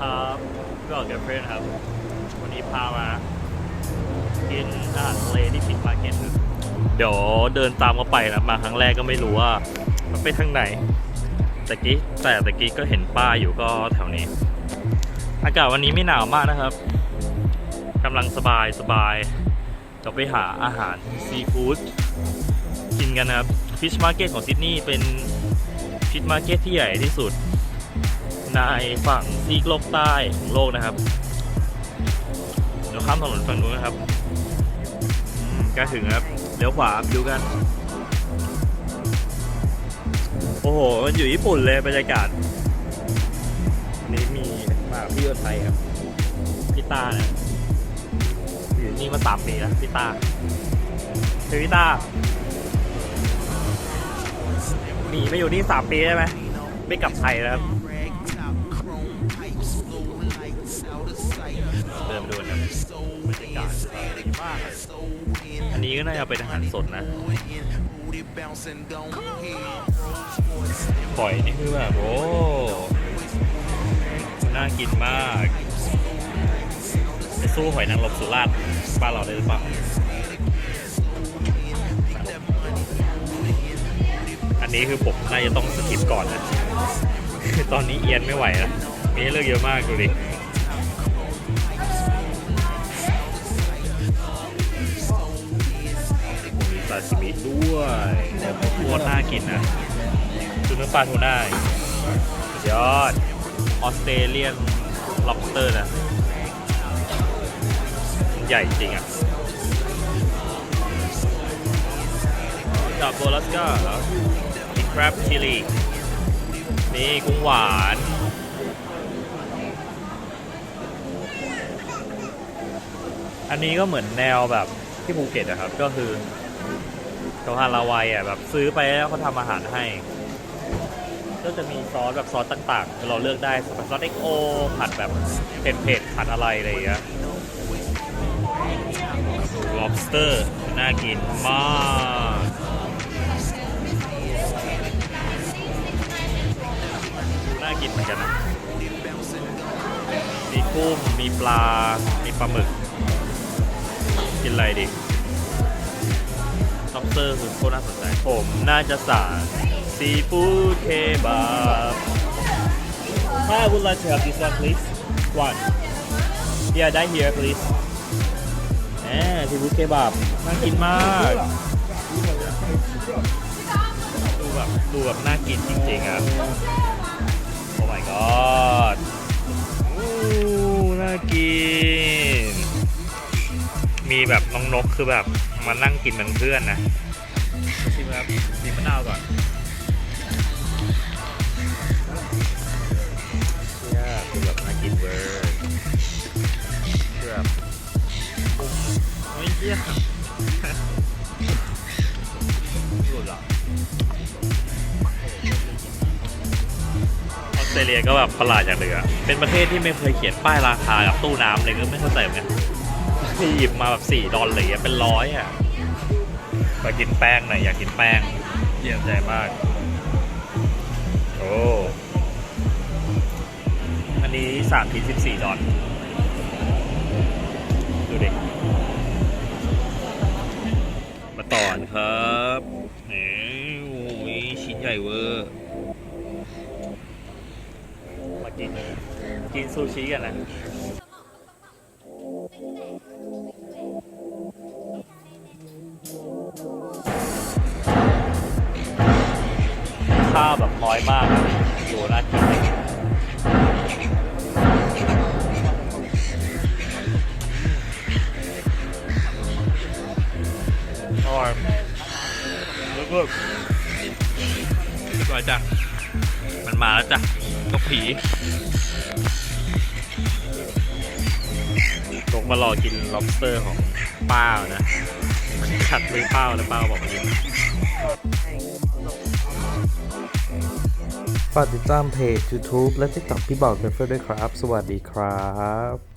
ครับก็ออกกับเพื่อนครับ วันนี้พามากินอาหารทะเลที่ผิดมาเก็ตเดี๋ยวเดินตามเขาไปนะมาครั้งแรกก็ไม่รู้ว่า มันไปทางไหนแต่กี้แต่แต่กี้ก็เห็นป้าอยู่ก็แถวนี้ อากาศวันนี้ไม่หนาวมากนะครับกำลังสบายสบายจะไปหาอาหารซีฟู้ดกินกันครับฟิชมาร์เก็ตของซิดนีย์เป็นฟิชมาร์เก็ตที่ใหญ่ที่สุด ในฝั่งซีกโลกใต้ของโลกนะครับ เดี๋ยวข้ามถนนฝั่งนู้นนะครับใกล้ถึงครับเลี้ยวขวาดูกัน โอ้โห มันอยู่ญี่ปุ่นเลยบรรยากาศนี่มีมาพี่คนไทยครับพี่ต้านะอยู่นี่มาสามปีแล้วพี่ต้าคือพี่ต้าหนีมาอยู่นี่สามปีได้ไหมไม่กลับไทยแล้วครับ อันนี้ก็น่าจะเป็นอาหารสดนะ ปล่อยนี่คือแบบโอ้ น่ากินมากจะสู้หอยนางรมสุราษฎร์บ้านเราได้หรือเปล่าอันนี้คือผมน่าจะต้องสกิปก่อนนะตอนนี้เอียนไม่ไหวแล้วมีให้เลือกเยอะมากดูดิ โคตรน่ากินนะคือเนื้อปลาทูน่าสุดยอดออสเตรเลียนล็อบสเตอร์นะ ใหญ่จริงอะกับโบลัสก้าเหรอมีคร a บชิลีมีกุ้งหวานอันนี้ก็เหมือนแนวแบบที่ภูเก็ตอะครับ ก็คือ โาฮาลาวัยอะแบบซื้อไปแล้วเขาทำอาหารให้ ก็จะมีซอสแบบซอสต่างๆเราเลือกได้ซอสเอ็กโอผัดแบบเผ็ดๆผัดอะไรอะไรอย่างเงี้ย lobster น่ากินมากน่ากินเหมือนกันนะมีกุ้งมีปลา มีปลาหมึก กินอะไรดิ เตอร์คือโคตรน่าสนใจ ผมน่าจะสั่งซีฟู้ดเคบับ Hi, I would like to have this one, please. One. Yeah, that here, please. แหมซีฟู้ดเคบับน่ากินมาก ดูแบบดูแบบน่ากินจริงๆอะ Oh my god มีแบบน้องนกคือแบบมานั่งกินเป็นเพื่อนนะชิมครับชิมมะนาวก่อนเชี่ยคือแบบน่ากินเวอร์คือแบบโอ้ยเชี่ยหลุดเหรอออสเตรเลียก็แบบประหลาดอย่างหนึ่งอะเป็นประเทศที่ไม่เคยเขียนป้ายราคากับตู้น้ำเลยก็ไม่เข้าใจเหมือนกัน ที่หยิบมาแบบสี่ดอลเลยเป็นร้อยอะไปกินแป้งหน่อยอยากกินแป้ง เยี่ยมใจมาก โอ้อันนี้สามทีสิบสี่ดอลดูดิมาต่อนครับโอ้ยชิ้นใหญ่เวอร์มากินกินซูชิกันนะ ข้าวแบบน้อยมากอะดูน่ากินอร่อยลึกๆอร่อยจังมันมาแล้วจ้ะนกผีลงมารอกิน lobster ของป้านะ ขัดมือเป้าแล้วเป้าบอกมากินฝากติดตามเพจ YouTube และ TikTok พี่บอกเกฟเฟอร์ด้วยครับ สวัสดีครับ